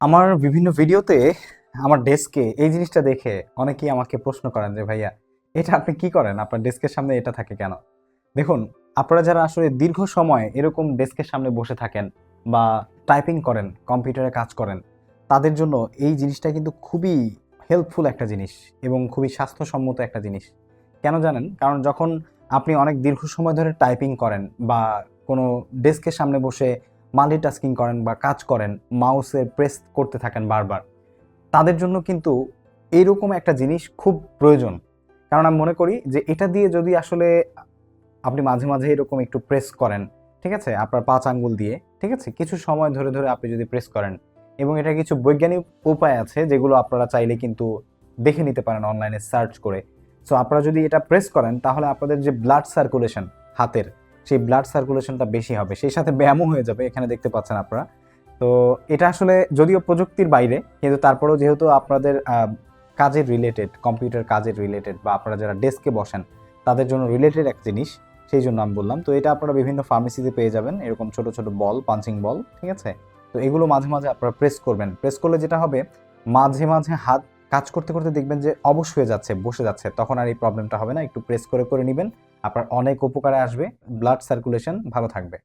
আমার বিভিন্ন ভিডিওতে আমার ডেস্কে এই জিনিসটা দেখে অনেকেই আমাকে প্রশ্ন করেন যে, ভাইয়া, এটা আপনি কি করেন? আপনার ডেস্কের সামনে এটা থাকে কেন? দেখুন, আপনারা যারা আসলে দীর্ঘ সময় এরকম ডেস্কের সামনে বসে থাকেন বা টাইপিং করেন, কম্পিউটারে কাজ করেন, তাদের জন্য এই জিনিসটা কিন্তু খুবই হেল্পফুল একটা জিনিস এবং খুবই স্বাস্থ্যসম্মত একটা জিনিস। কেন জানেন? কারণ যখন আপনি অনেক দীর্ঘ সময় ধরে টাইপিং করেন বা কোনো ডেস্কের সামনে বসে মাল্টিটাস্কিং করেন বা কাজ করেন মাউসে প্রেস করতে থাকেন বারবার। তাদের জন্য কিন্তু এইরকম একটা জিনিস খুব প্রয়োজন। কারণ আমি মনে করি যে এটা দিয়ে যদি আসলে আপনি মাঝে মাঝে এরকম একটু প্রেস করেন, ঠিক আছে? আপনার পাঁচ আঙ্গুল দিয়ে, ঠিক আছে? কিছু সময় ধরে ধরে আপনি যদি প্রেস করেন এবং এটা কিছু বৈজ্ঞানিক উপায় আছে যেগুলো আপনারা চাইলে কিন্তু দেখে নিতে পারেন অনলাইনে সার্চ করে। সো আপনারা যদি এটা প্রেস করেন, তাহলে আপনাদের যে ব্লাড সার্কুলেশন হাতের সেই ব্লাড সার্কুলেশনটা বেশি হবে। সেই সাথে ব্যায়ামও হয়ে যাবে, এখানে দেখতে পাচ্ছেন আপনারা। তো এটা আসলে যদিও প্রযুক্তির বাইরে, কিন্তু তারপরেও যেহেতু আপনাদের কাজের রিলেটেড কম্পিউটার কাজের রিলেটেড বা আপনারা যারা ডেস্কে বসেন, তাদের জন্য রিলেটেড এক জিনিস, সেই জন্য আমি বললাম। তো এটা আপনারা বিভিন্ন ফার্মেসিতে পেয়ে যাবেন, এরকম ছোট ছোট বল পাঞ্চিং বল ঠিক আছে? তো এগুলো মাঝে মাঝে আপনারা প্রেস করবেন। প্রেস করলে যেটা হবে, মাঝে মাঝে হাত কাজ করতে করতে দেখবেন যে অবশ হয়ে যাচ্ছে, বসে যাচ্ছে। তখন আর এই প্রবলেমটা হবে না। একটু প্রেস করে করে নেবেন। আপনার অনেক উপকারে আসবে। ব্লাড সার্কুলেশন ভালো থাকবে।